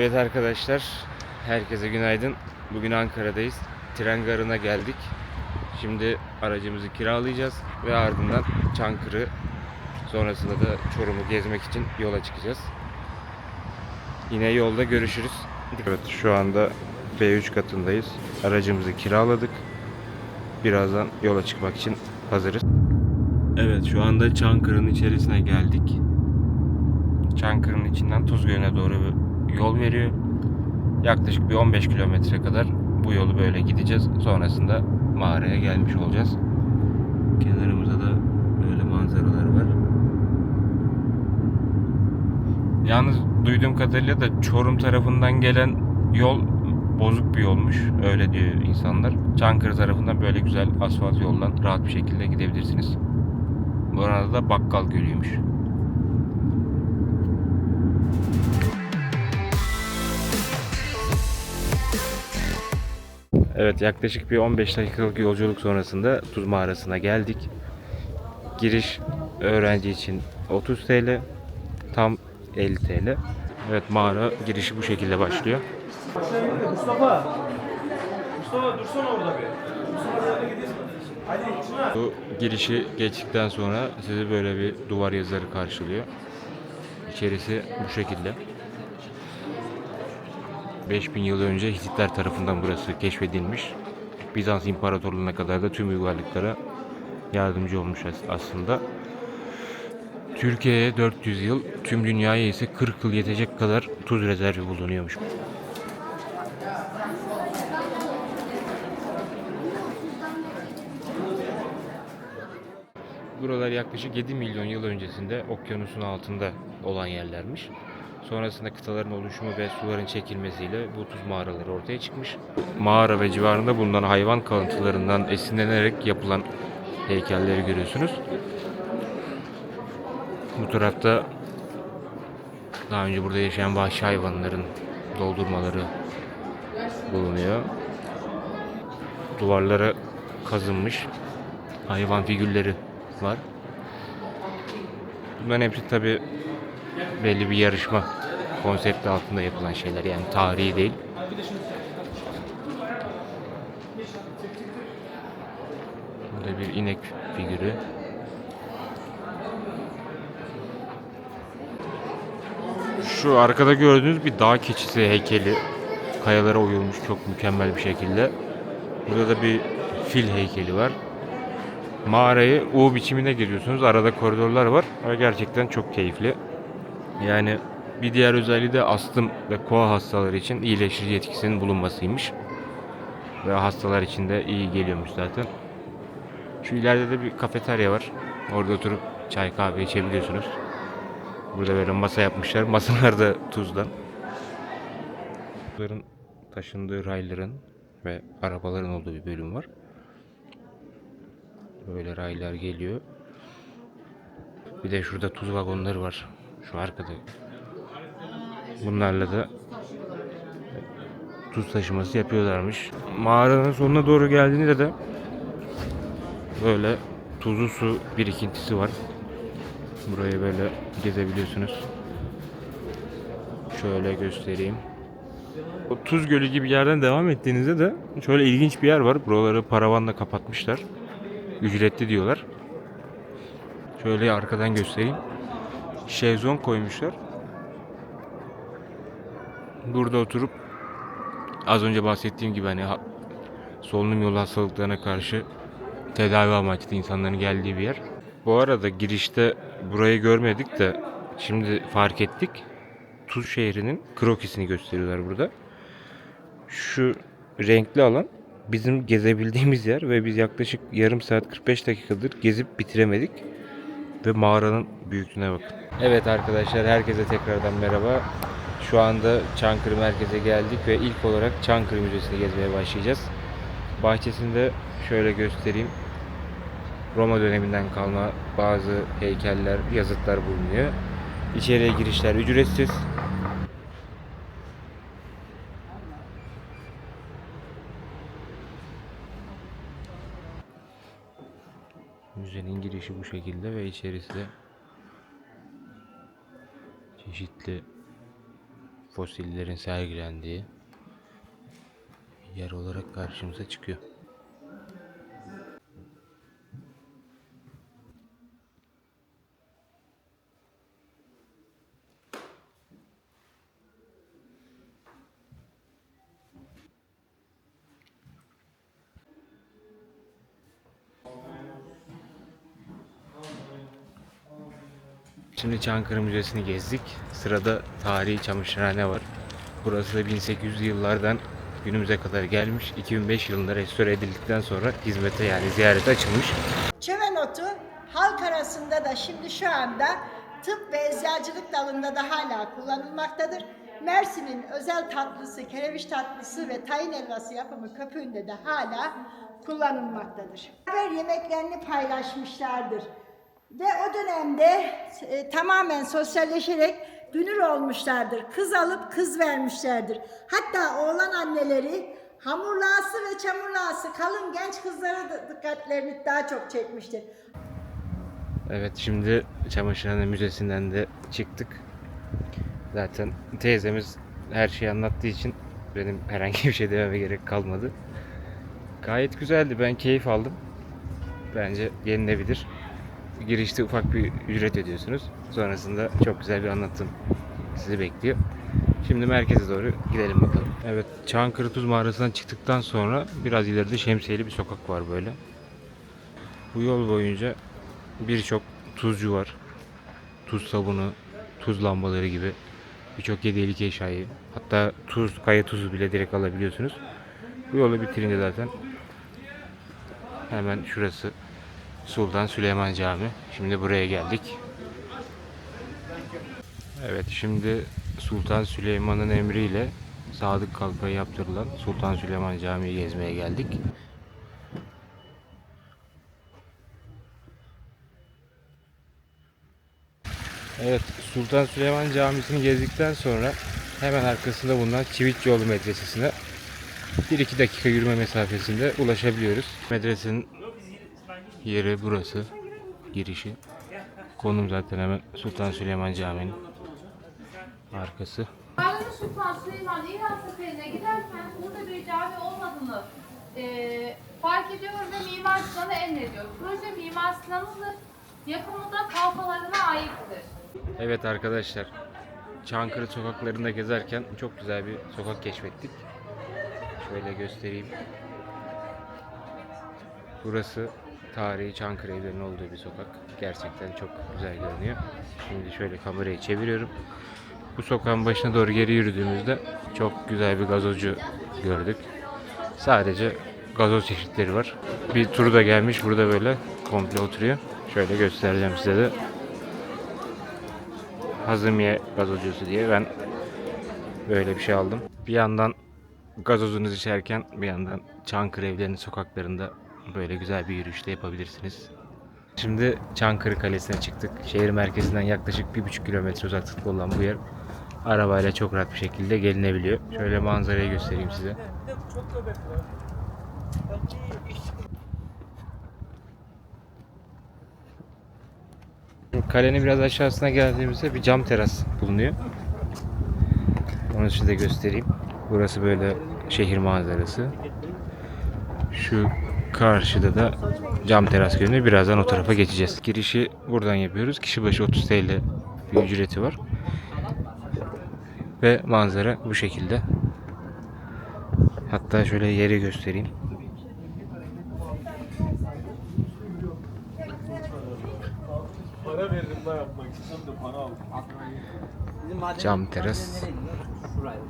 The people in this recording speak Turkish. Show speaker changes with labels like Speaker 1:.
Speaker 1: Evet arkadaşlar, herkese günaydın. Bugün Ankara'dayız. Tren garına geldik. Şimdi aracımızı kiralayacağız ve ardından Çankırı, sonrasında da Çorum'u gezmek için yola çıkacağız. Yine yolda görüşürüz. Evet, şu anda B3 katındayız. Aracımızı kiraladık. Birazdan yola çıkmak için hazırız. Evet, şu anda Çankırı'nın içerisine geldik. Çankırı'nın içinden Tuzgölü'ne doğru yol veriyor. Yaklaşık bir 15 kilometre kadar bu yolu böyle gideceğiz. Sonrasında mağaraya gelmiş olacağız. Kenarımızda da böyle manzaralar var. Yalnız duyduğum kadarıyla da Çorum tarafından gelen yol bozuk bir yolmuş. Öyle diyor insanlar. Çankırı tarafından böyle güzel asfalt yoldan rahat bir şekilde gidebilirsiniz. Bu arada da Bakkal Gölü'ymüş. Evet yaklaşık bir 15 dakikalık yolculuk sonrasında Tuz Mağarası'na geldik. Giriş öğrenci için 30 TL, tam 50 TL. Evet mağara girişi bu şekilde başlıyor.
Speaker 2: Mustafa. Mustafa dursana orada bir.
Speaker 1: Bu girişi geçtikten sonra sizi böyle bir duvar yazarı karşılıyor. İçerisi bu şekilde. 5000 yıl önce Hititler tarafından burası keşfedilmiş. Bizans İmparatorluğu'na kadar da tüm uygarlıklara yardımcı olmuş as- aslında. Türkiye'ye 400 yıl, tüm dünyaya ise 40 yıl yetecek kadar tuz rezervi bulunuyormuş. Buralar yaklaşık 7 milyon yıl öncesinde okyanusun altında olan yerlermiş. Sonrasında kıtaların oluşumu ve suların çekilmesiyle bu tuz mağaraları ortaya çıkmış. Mağara ve civarında bulunan hayvan kalıntılarından esinlenerek yapılan heykelleri görüyorsunuz. Bu tarafta daha önce burada yaşayan vahşi hayvanların doldurmaları bulunuyor. Duvarlara kazınmış hayvan figürleri var. Bunların hepsi tabi belli bir yarışma konsepti altında yapılan şeyler yani tarihi değil. Burada bir inek figürü. Şu arkada gördüğünüz bir dağ keçisi heykeli. Kayalara oyulmuş çok mükemmel bir şekilde. Burada da bir fil heykeli var. Mağarayı U biçimine giriyorsunuz. Arada koridorlar var gerçekten çok keyifli. Yani bir diğer özelliği de astım ve koa hastaları için iyileştirici etkisinin bulunmasıymış. Ve hastalar için de iyi geliyormuş zaten. Şu ileride de bir kafeterya var. Orada oturup çay kahve içebiliyorsunuz. Burada böyle masa yapmışlar. Masalar da tuzdan. Bunların taşındığı rayların ve arabaların olduğu bir bölüm var. Böyle raylar geliyor. Bir de şurada tuz vagonları var. Şu arkada. Bunlarla da tuz taşıması yapıyorlarmış. Mağaranın sonuna doğru geldiğinizde de böyle tuzlu su birikintisi var. Burayı böyle gezebiliyorsunuz. Şöyle göstereyim. O Tuz Gölü gibi yerden devam ettiğinizde de şöyle ilginç bir yer var. Buraları paravanla kapatmışlar. Ücretli diyorlar. Şöyle arkadan göstereyim. Şezlong koymuşlar. Burada oturup az önce bahsettiğim gibi hani ha- solunum yolu hastalıklarına karşı tedavi amaçlı insanların geldiği bir yer. Bu arada girişte burayı görmedik de şimdi fark ettik. Tuz şehrinin krokisini gösteriyorlar burada. Şu renkli alan bizim gezebildiğimiz yer ve biz yaklaşık yarım saat 45 dakikadır gezip bitiremedik. Ve mağaranın büyüklüğüne bakın. Evet arkadaşlar herkese tekrardan merhaba. Şu anda Çankırı merkeze geldik ve ilk olarak Çankırı Müzesi'ni gezmeye başlayacağız. Bahçesinde şöyle göstereyim. Roma döneminden kalma bazı heykeller, yazıtlar bulunuyor. İçeriye girişler ücretsiz. Müzenin girişi bu şekilde ve içerisi çeşitli fosillerin sergilendiği yer olarak karşımıza çıkıyor. Şimdi Çankırı Müzesi'ni gezdik. Sırada tarihi çamaşırhane var. Burası da 1800'lü yıllardan günümüze kadar gelmiş. 2005 yılında restore edildikten sonra hizmete yani ziyarete açılmış.
Speaker 3: Çöven otu halk arasında da şimdi şu anda tıp ve eczacılık dalında da hala kullanılmaktadır. Mersin'in özel tatlısı, kereviç tatlısı ve tayin helvası yapımı köpüğünde de hala kullanılmaktadır. Beraber yemeklerini paylaşmışlardır. Ve o dönemde e, tamamen sosyalleşerek dünür olmuşlardır. Kız alıp kız vermişlerdir. Hatta oğlan anneleri hamurlası ve çamurlası kalın genç kızlara da dikkatlerini daha çok çekmiştir.
Speaker 1: Evet şimdi Çamaşırhane Müzesi'nden de çıktık. Zaten teyzemiz her şeyi anlattığı için benim herhangi bir şey dememe gerek kalmadı. Gayet güzeldi. Ben keyif aldım. Bence yenilebilir. Girişte ufak bir ücret ödüyorsunuz. Sonrasında çok güzel bir anlatım sizi bekliyor. Şimdi merkeze doğru gidelim bakalım. Evet, Çankırı Tuz Mağarası'ndan çıktıktan sonra biraz ileride şemsiyeli bir sokak var böyle. Bu yol boyunca birçok tuzcu var. Tuz sabunu, tuz lambaları gibi birçok hediyelik eşyayı hatta tuz, kaya tuzu bile direkt alabiliyorsunuz. Bu yolu bitirince zaten hemen şurası Sultan Süleyman Camii. Şimdi buraya geldik. Evet şimdi Sultan Süleyman'ın emriyle Sadık Kalka'ya yaptırılan Sultan Süleyman Camii'yi gezmeye geldik. Evet, Sultan Süleyman Camisi'ni gezdikten sonra hemen arkasında bulunan Çivitçioğlu Medresesi'ne 1-2 dakika yürüme mesafesinde ulaşabiliyoruz. Medresenin yeri burası. Girişi. Konum zaten hemen Sultan Süleyman Camii'nin arkası.
Speaker 4: Kanuni Sultan Süleyman İran seferine giderken burada bir cami olmadığını eee, fark ediyor ve Mimar Sinan'a emrediyor. Proje Mimar Sinan'ındır. Yapımı da kalfalarına aittir.
Speaker 1: Evet arkadaşlar. Çankırı sokaklarında gezerken çok güzel bir sokak keşfettik. Şöyle göstereyim. Burası tarihi Çankırı evlerinin olduğu bir sokak. Gerçekten çok güzel görünüyor. Şimdi şöyle kamerayı çeviriyorum. Bu sokağın başına doğru geri yürüdüğümüzde çok güzel bir gazozcu gördük. Sadece gazoz çeşitleri var. Bir turu da gelmiş burada böyle komple oturuyor. Şöyle göstereceğim size de. Hazımiye gazozcusu diye ben böyle bir şey aldım. Bir yandan gazozunuzu içerken bir yandan Çankırı evlerinin sokaklarında böyle güzel bir yürüyüş de yapabilirsiniz. Şimdi Çankırı Kalesi'ne çıktık. Şehir merkezinden yaklaşık bir buçuk kilometre uzaklıkta olan bu yer arabayla çok rahat bir şekilde gelinebiliyor. Şöyle manzarayı göstereyim size. Kalenin biraz aşağısına geldiğimizde bir cam teras bulunuyor. Onu size göstereyim. Burası böyle şehir manzarası. Şu karşıda da cam teras görünüyor. Birazdan o tarafa geçeceğiz. Girişi buradan yapıyoruz. Kişi başı 30 TL bir ücreti var. Ve manzara bu şekilde. Hatta şöyle yeri göstereyim. Cam teras.
Speaker 5: Şuraya.